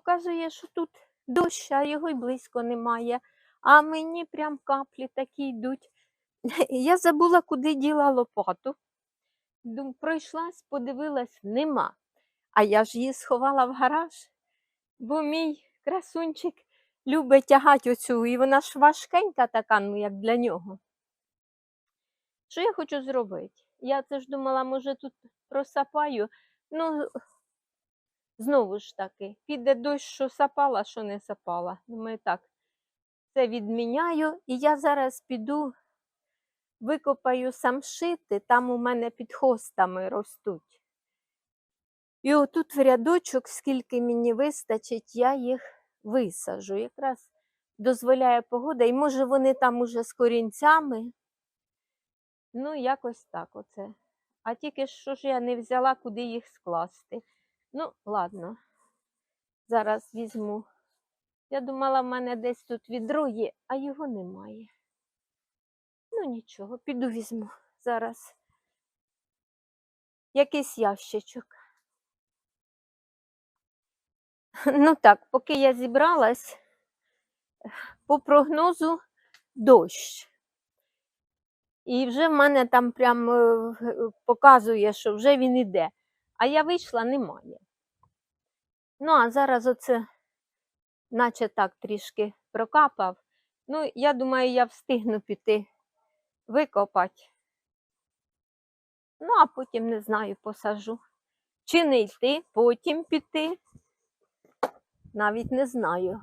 показує, що тут дощ, а його й близько немає. А мені прям каплі такі йдуть. Я забула, куди діла лопату. Дум, пройшлась, подивилась, нема. А я ж її сховала в гараж, бо мій красунчик любить тягати оцю, і вона ж важкенька така, ну як для нього. Що я хочу зробити? Я це ж думала, може тут просапаю. Ну, знову ж таки, піде дощ, що сапала, що не сапала. Думаю, так, це відміняю, і я зараз піду, викопаю самшити, там у мене під хостами ростуть. І отут в рядочок, скільки мені вистачить, я їх висажу. Якраз дозволяє погода, і може вони там уже з корінцями. Ну, якось так оце. А тільки що ж я не взяла, куди їх скласти. Ну, ладно, зараз візьму. Я думала, в мене десь тут відро є, а його немає. Ну, нічого, піду візьму зараз. Якийсь ящичок. Ну так, поки я зібралась, по прогнозу дощ. І вже в мене там прям е, показує, що вже він іде. А я вийшла, немає. Ну, а зараз оце, наче так трішки прокапав. Ну, я думаю, я встигну піти викопати. Ну, а потім не знаю, посажу. Чи не йти, потім піти. Навіть не знаю,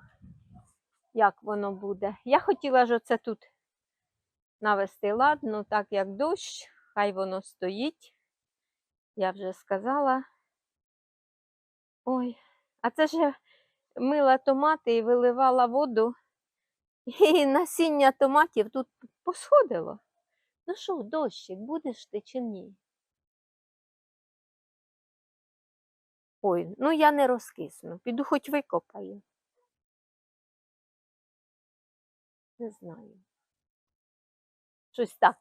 як воно буде. Я хотіла ж оце тут навести лад, ну так як дощ, хай воно стоїть. Я вже сказала. Ой, а це ж мила томати і виливала воду, і насіння томатів тут посходило. Ну що, дощик, будеш ти чи ні? Ой, ну я не розкисну. Піду хоч викопаю. Не знаю. Щось так.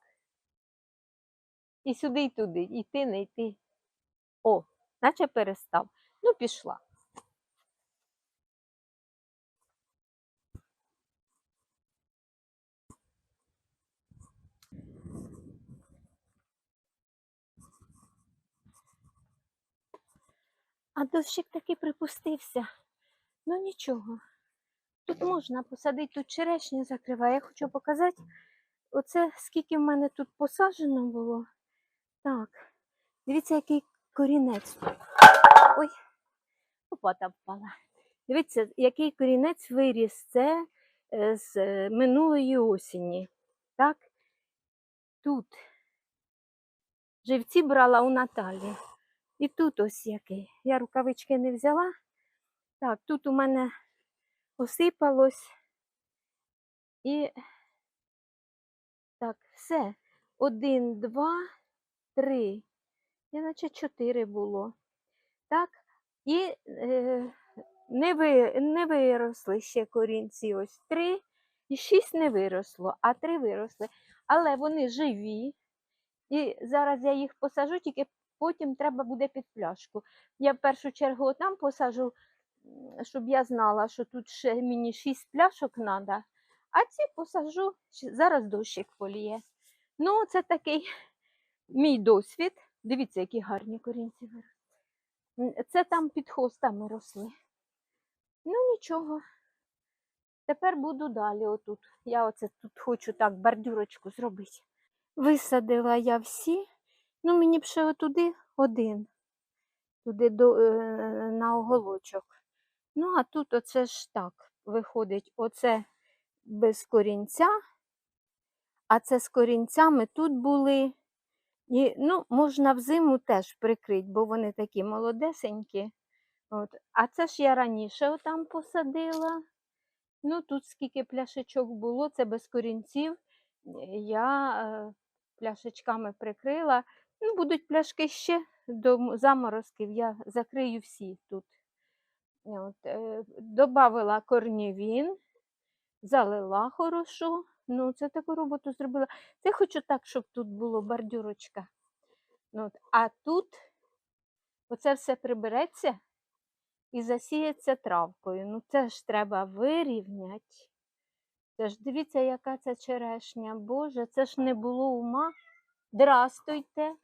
І сюди, і туди, йти, не йти. О, наче перестав. Ну, пішла. А дощик таки припустився. Ну нічого. Тут можна посадити, тут черешня закриває. Я хочу показати, оце скільки в мене тут посаджено було. Так, дивіться, який корінець. Ой, лопата впала. Дивіться, який корінець виріс. Це е, з е, минулої осені. Так? Тут. Живці брала у Наталі. І тут ось який. Я рукавички не взяла. Так, тут у мене осипалось. І так, все. Один, два, три. Я наче чотири було. Так, і е, не, ви, не виросли ще корінці. Ось три. І шість не виросло, а три виросли. Але вони живі. І зараз я їх посажу, тільки потім треба буде під пляшку. Я в першу чергу там посажу, щоб я знала, що тут ще мені шість пляшок треба. А ці посажу, зараз дощик поліє. Ну, це такий мій досвід. Дивіться, які гарні корінці виросли. Це там під хостами росли. Ну, нічого. Тепер буду далі отут. Я оце тут хочу так бордюрочку зробити. Висадила я всі. Ну, мені б ще отуди один. Туди до, е, на оголочок. Ну, а тут оце ж так виходить. Оце без корінця, а це з корінцями тут були. І, ну, можна взиму теж прикрити, бо вони такі молодесенькі. От. А це ж я раніше отам посадила. Ну, тут скільки пляшечок було, це без корінців. Я е, пляшечками прикрила. Ну, будуть пляшки ще до заморозків, я закрию всі тут. От, е, добавила корнівін, залила хорошо. Ну, це таку роботу зробила. Це хочу так, щоб тут було бордюрочка. Ну, от, а тут оце все прибереться, і засіється травкою. Ну це ж треба вирівняти. Це ж дивіться, яка це черешня. Боже, це ж не було ума. Здрастуйте.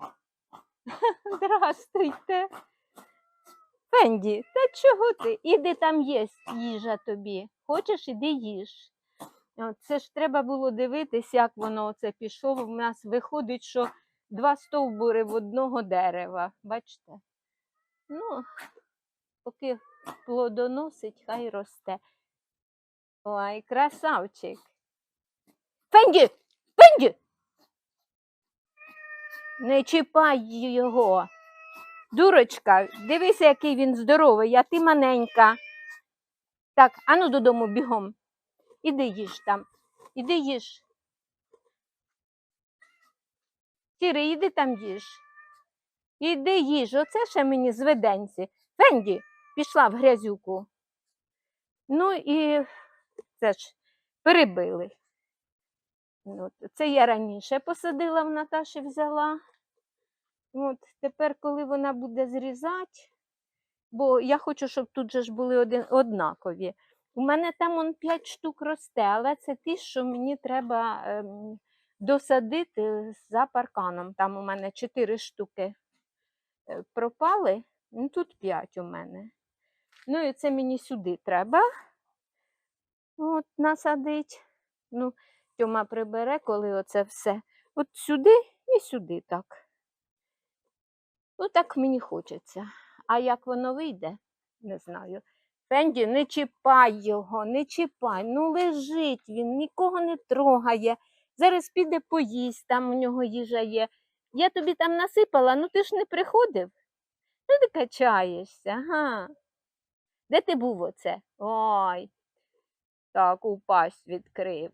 Здрастуйте. Фенді, та чого ти? Іди там є їжа тобі. Хочеш, іди їж. Це ж треба було дивитись, як воно оце пішло. У нас виходить, що два стовбури в одного дерева. Бачите? Ну, поки плодоносить, хай росте. Ой, красавчик. Фенді! Фенді! Не чіпай його. Дурочка, дивися, який він здоровий, а ти маленька. Так, ану додому бігом. Іди їж там. Іди їж. Сірий, іди там їж. Іди їж. Оце ще мені зведенці. Фенді пішла в грязюку. Ну і це ж перебили. От, це я раніше посадила в Наташі взяла. От, тепер, коли вона буде зрізати, бо я хочу, щоб тут же ж були один, однакові. У мене там он 5 штук росте, але це ті, що мені треба ем, досадити за парканом. Там у мене 4 штуки е, пропали, ну тут 5 у мене. Ну і це мені сюди треба от, насадить. Ну, Тьома прибере, коли оце все. От сюди і сюди так. Ну, так мені хочеться. А як воно вийде, не знаю. Фенді, не чіпай його, не чіпай. Ну лежить він, нікого не трогає. Зараз піде поїсть, там у нього їжа є. Я тобі там насипала, ну ти ж не приходив. Ну ти качаєшся, ага. Де ти був оце? Ой. Так, упасть відкрив.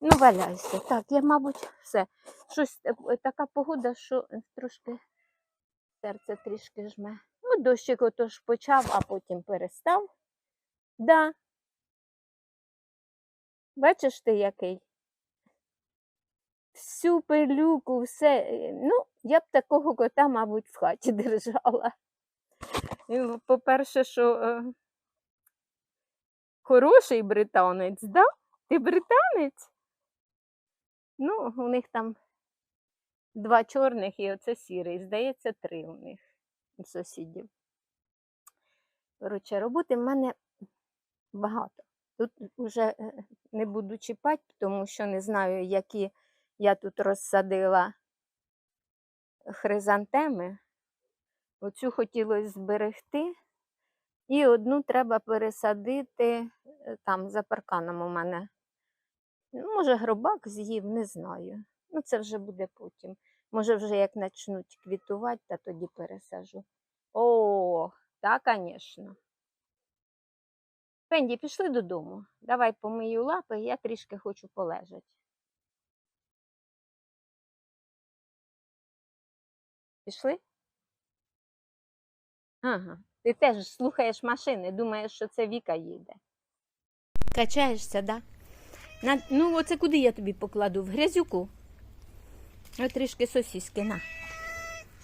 Ну, валяйся. Так, я, мабуть, все. Щось е, е, така погода, що е, трошки серце трішки жме. Ну, дощик отож почав, а потім перестав. Да. Бачиш ти який? Всю пилюку, все. Ну, я б такого кота, мабуть, в хаті держала. По-перше, що е, хороший британець, да? Ти британець? Ну, у них там два чорних і оце сірий. Здається, три у них у сусідів. Коротше, роботи в мене багато. Тут вже е, не буду чіпати, тому що не знаю, які я тут розсадила хризантеми. Оцю хотілося зберегти. І одну треба пересадити е, там за парканом у мене. Може, гробак з'їв, не знаю. Ну, це вже буде потім. Може, вже як почнуть квітувати, та тоді пересажу. О, так, звісно. Пенді, пішли додому. Давай помию лапи, я трішки хочу полежати. Пішли? Ага. Ти теж слухаєш машини, думаєш, що це Віка їде. Качаєшся, да? На, ну, оце куди я тобі покладу? В грязюку? Ось трішки сосіски, на.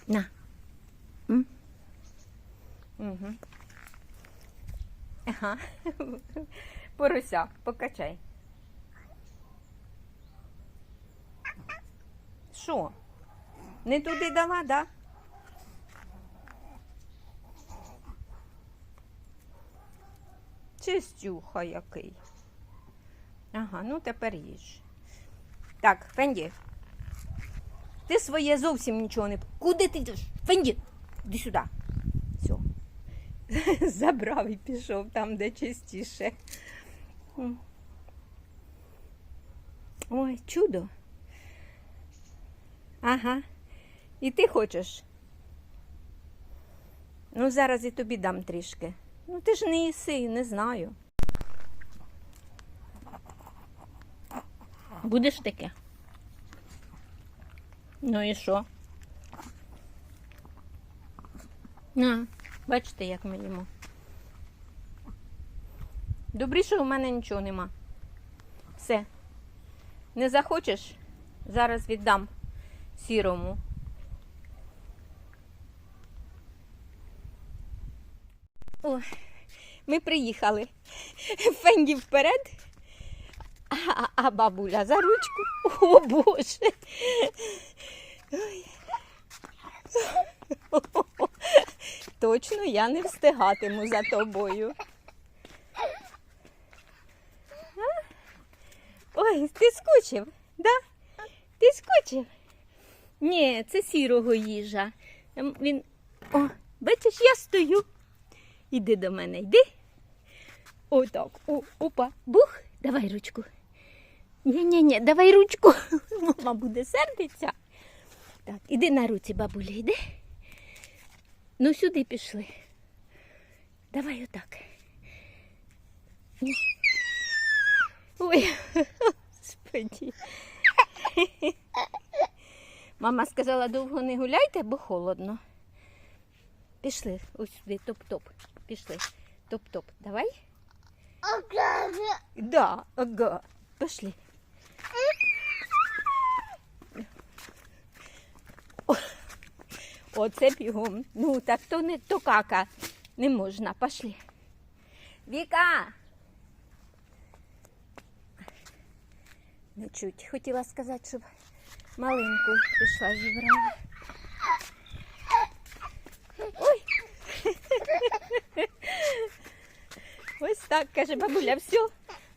На. М? Угу. Ага. Порося, покачай. Що? Не туди дала, да? Чистюха який. Ага, ну тепер їж. Так, Фенді. Ти своє зовсім нічого не. Куди ти йдеш? Фенді, іди сюди. Все. Забрав і пішов там, де чистіше. Ой, чудо. Ага. І ти хочеш? Ну, зараз і тобі дам трішки. Ну, ти ж не їси, не знаю. Будеш таке? Ну і що? На, бачите, як ми їмо. Добріше у мене нічого нема. Все. Не захочеш? Зараз віддам сірому. О, ми приїхали. Фенді вперед, а, а бабуля за ручку. О Боже. Точно я не встигатиму за тобою. Ой, ти скучив, да? Ти скучив? Ні, це сірого їжа. Ем, Він. О, бачиш, я стою. Іди до мене, йди. Отак. Опа. Бух, давай ручку. Ні-ні-ні, давай ручку. Мама буде сердиться. Так, іди на руці, бабуля, йди. Ну, сюди пішли. Давай отак. Ой, господи. Мама сказала, довго не гуляйте, бо холодно. Пішли, ось сюди, топ-топ. Пішли. Топ-топ. Давай. Да, ага. Пішли. Оце бігом. Ну, так то не то кака. Не можна. Пішли. Віка! Не чуть. Хотіла сказати, щоб маленьку пішла зібрала. Ой. Ось так, каже бабуля, все,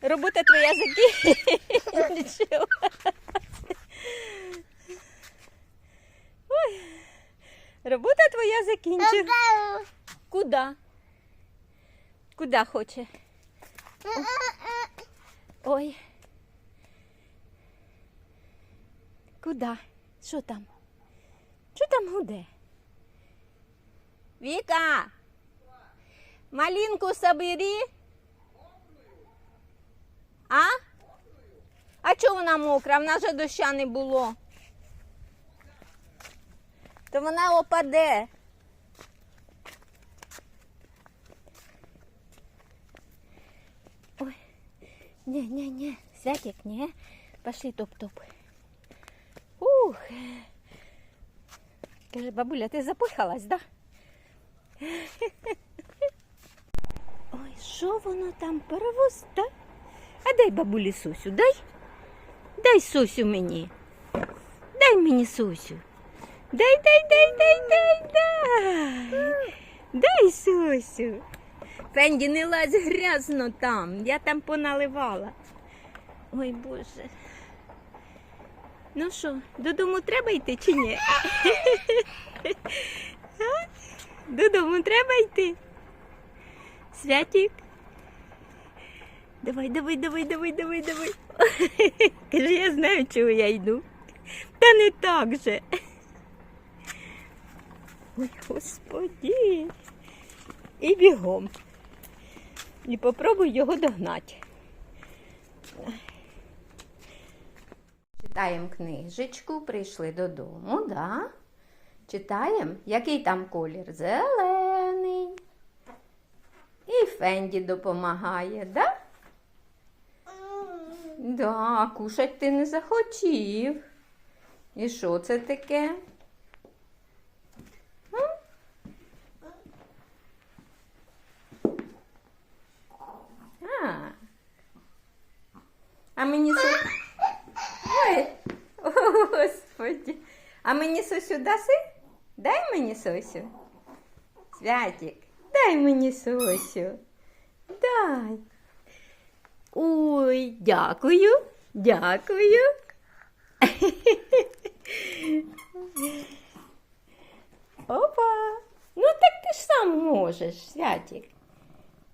робота твоя закінчила. Ой, робота твоя закінчила. Куда? Куда хоче? Ой. Куда? Що там? Що там гуде? Віка! Малинку собери. А? А чого вона мокра? В нас же доща не було. То вона опаде. Ой, не-не-не, Святик, не. Пошли топ-топ. Ух. Каже, бабуля, ти запихалась, да? Ой, що воно там паровоз, да? А дай бабулі Сусю, дай. Дай Сусю мені. Дай мені Сусю. Дай, дай, дай, дай, дай, дай. Дай Сусю. Фенді, не лазь грязно там. Я там поналивала. Ой, Боже. Ну що, додому треба йти чи ні? Додому треба йти. Святік. Давай, давай, давай, давай, давай, давай. Каже, я знаю, чого я йду. Та не так же. Ой, господі. І бігом. І попробуй його догнати. Читаємо книжечку, прийшли додому, да? Читаємо, який там колір? Зелений. І Фенді допомагає, да? Да, кушать ти не захотів. І що це таке? М? А. А мені со... Ой, о. А мені Сосю даси? Дай мені Сосю. Святик, дай мені Сосю. Дай. Ой, дякую, дякую. Опа. Ну так ти ж сам можеш, Святик.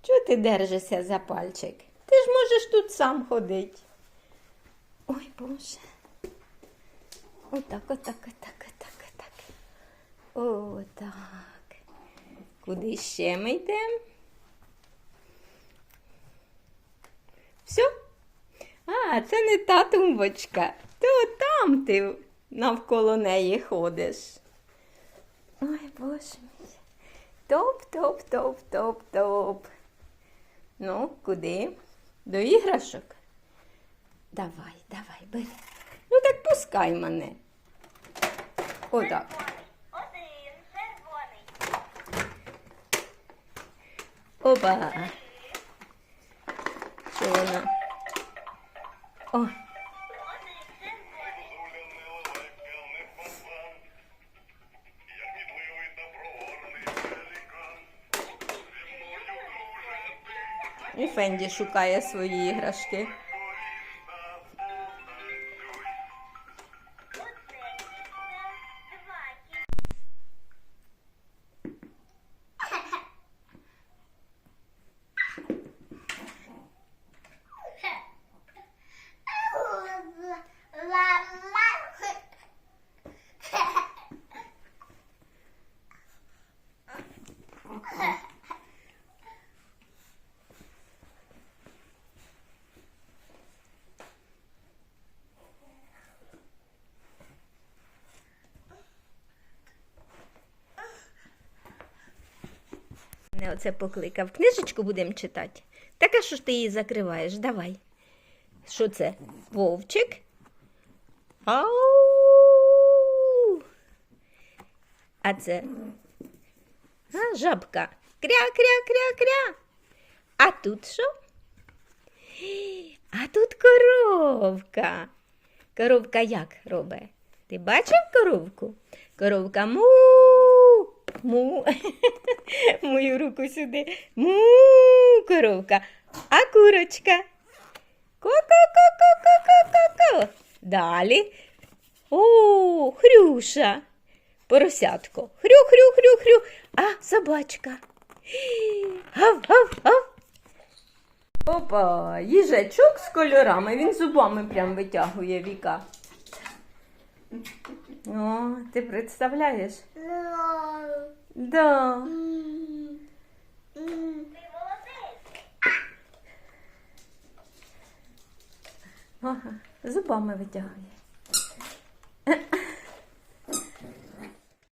Чого ти держишся за пальчик? Ти ж можеш тут сам ходити. Ой, Боже. Отак, отак, отак, отак, отак. Отак. Куди ще ми йдемо? Все? А, це не та тумбочка. То там ти навколо неї ходиш. Ой, Боже мій. Топ, топ, топ, топ, топ. Ну, куди? До іграшок? Давай, давай, бери. Ну так пускай мене. Отак. Один червоний. Опа. Що вона? О. І Фенді шукає свої іграшки. Оце покликав. Книжечку будемо читати. Так що ж ти її закриваєш? Давай. Що це? Вовчик? Ау! А це? А, жабка. Кря-кря-кря-кря. А тут що? А тут коровка. Коровка як робить? Ти бачив коровку? Коровка му. Му. Мою руку сюди. Му, коровка. А курочка? Ко-ко-ко-ко-ко-ко-ко. Далі. О, хрюша. Поросятко. Хрю-хрю-хрю-хрю. А, собачка. Гав-гав-гав. Опа, їжачок з кольорами. Він зубами прям витягує віка. О, ти представляєш? Да. Ага, зубами витягує.